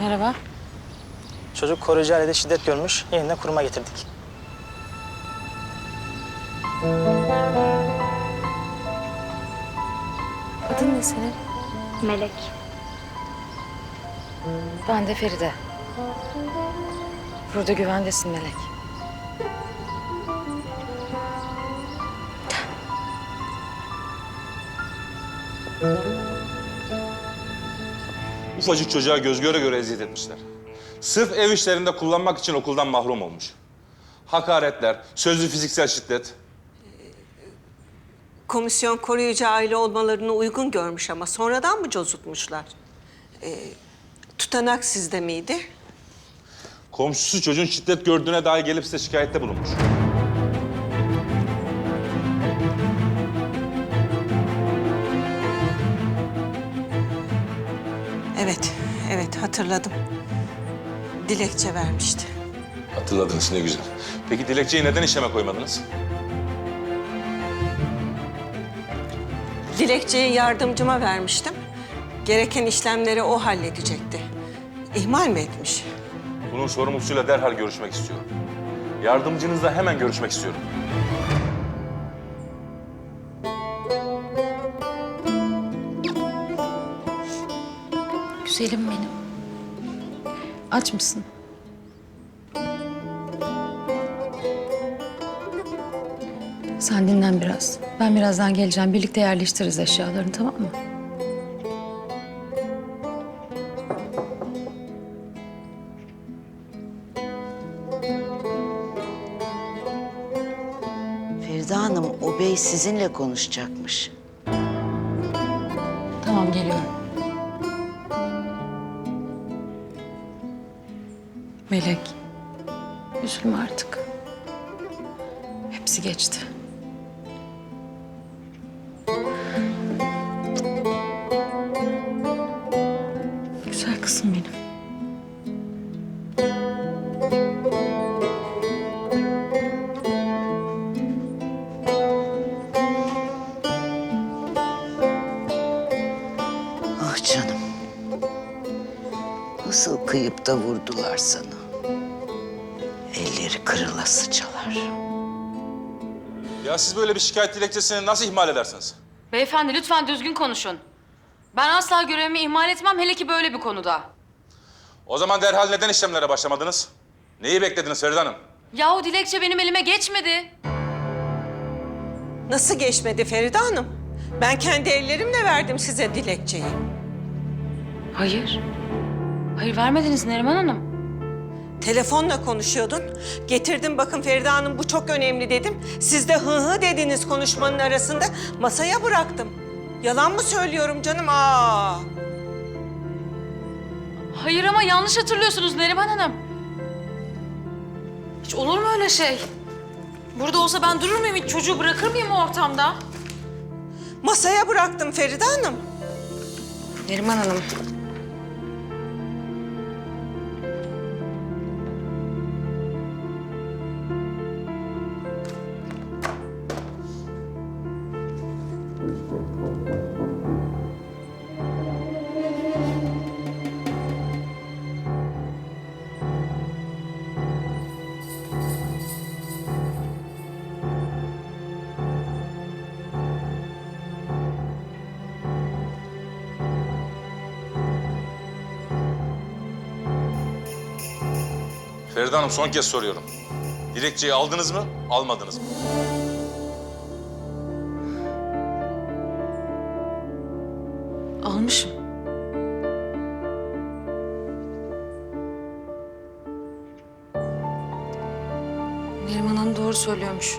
Merhaba. Çocuk koruyucu ailede şiddet görmüş. Yeniden kuruma getirdik. Adın ne senin? Melek. Ben de Feride. Burada güvendesin Melek. Ufacık çocuğa göz göre göre eziyet etmişler. Sırf ev işlerinde kullanmak için okuldan mahrum olmuş. Hakaretler, sözlü fiziksel şiddet. Komisyon koruyucu aile olmalarını uygun görmüş ama sonradan mı cozutmuşlar? Ee, tutanak sizde miydi? Komşusu çocuğun şiddet gördüğüne dair gelip size şikayette bulunmuş. Evet, evet hatırladım. Dilekçe vermişti. Hatırladınız ne güzel. Peki dilekçeyi neden işleme koymadınız? Dilekçeyi yardımcıma vermiştim. Gereken işlemleri o halledecekti. İhmal mi etmiş? Bunun sorumlusuyla derhal görüşmek istiyorum. Yardımcınızla hemen görüşmek istiyorum. Güzelim benim. Aç mısın? Sen dinlen biraz. Ben birazdan geleceğim. Birlikte yerleştiririz eşyalarını tamam mı? Feride Hanım, o bey sizinle konuşacakmış. Tamam geliyorum. Melek. Üzülme artık. Hepsi geçti. Güzel kızım benim. Nasıl kıyıp da vurdular sana. Elleri kırılasıcalar. Ya siz böyle bir şikayet dilekçesini nasıl ihmal edersiniz? Beyefendi lütfen düzgün konuşun. Ben asla görevimi ihmal etmem hele ki böyle bir konuda. O zaman derhal neden işlemlere başlamadınız? Neyi beklediniz Feride Hanım? Yahu dilekçe benim elime geçmedi. Nasıl geçmedi Feride Hanım? Ben kendi ellerimle verdim size dilekçeyi. Hayır. Hayır vermediniz Neriman Hanım. Telefonla konuşuyordun. Getirdim bakın Feride Hanım bu çok önemli dedim. Siz de hı hı dediniz konuşmanın arasında. Masaya bıraktım. Yalan mı söylüyorum canım? Aa. Hayır ama yanlış hatırlıyorsunuz Neriman Hanım. Hiç olur mu öyle şey? Burada olsa ben durur muyum hiç? Çocuğu bırakır mıyım o ortamda? Masaya bıraktım Feride Hanım. Neriman Hanım. Feride Hanım son kez soruyorum. Dilekçeyi aldınız mı, almadınız mı? Almışım. Neriman Hanım doğru söylüyormuş.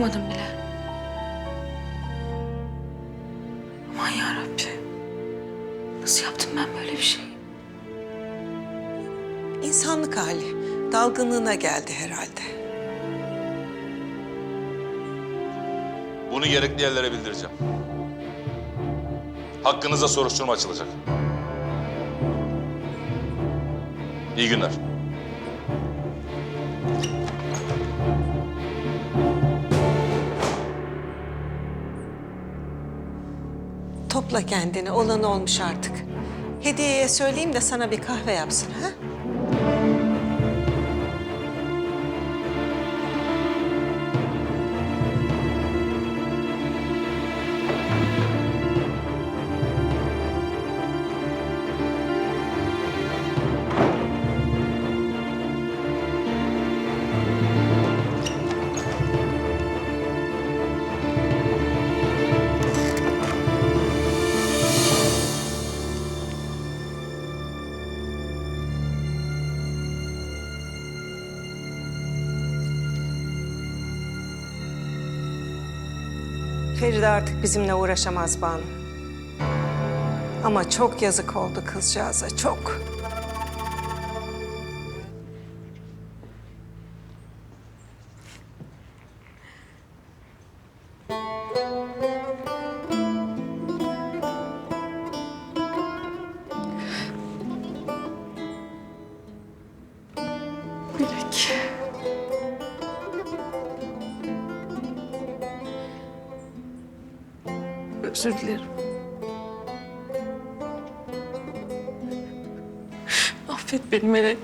Okumadım bile. Aman yarabbim. Nasıl yaptım ben böyle bir şey? İnsanlık hali. Dalgınlığına geldi herhalde. Bunu gerekli yerlere bildireceğim. Hakkınızda soruşturma açılacak. İyi günler. Topla kendini. Olan olmuş artık. Hediyeye söyleyeyim de sana bir kahve yapsın ha? Feride artık bizimle uğraşamaz Banu. Ama çok yazık oldu kızcağıza, çok. Özür dilerim. Affet beni Melek.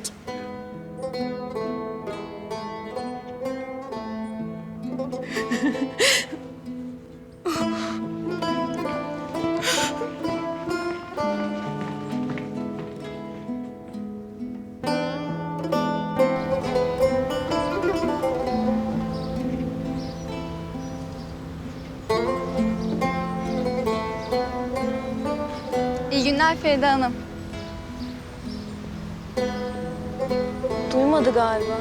günler Feride Hanım. Duymadı galiba.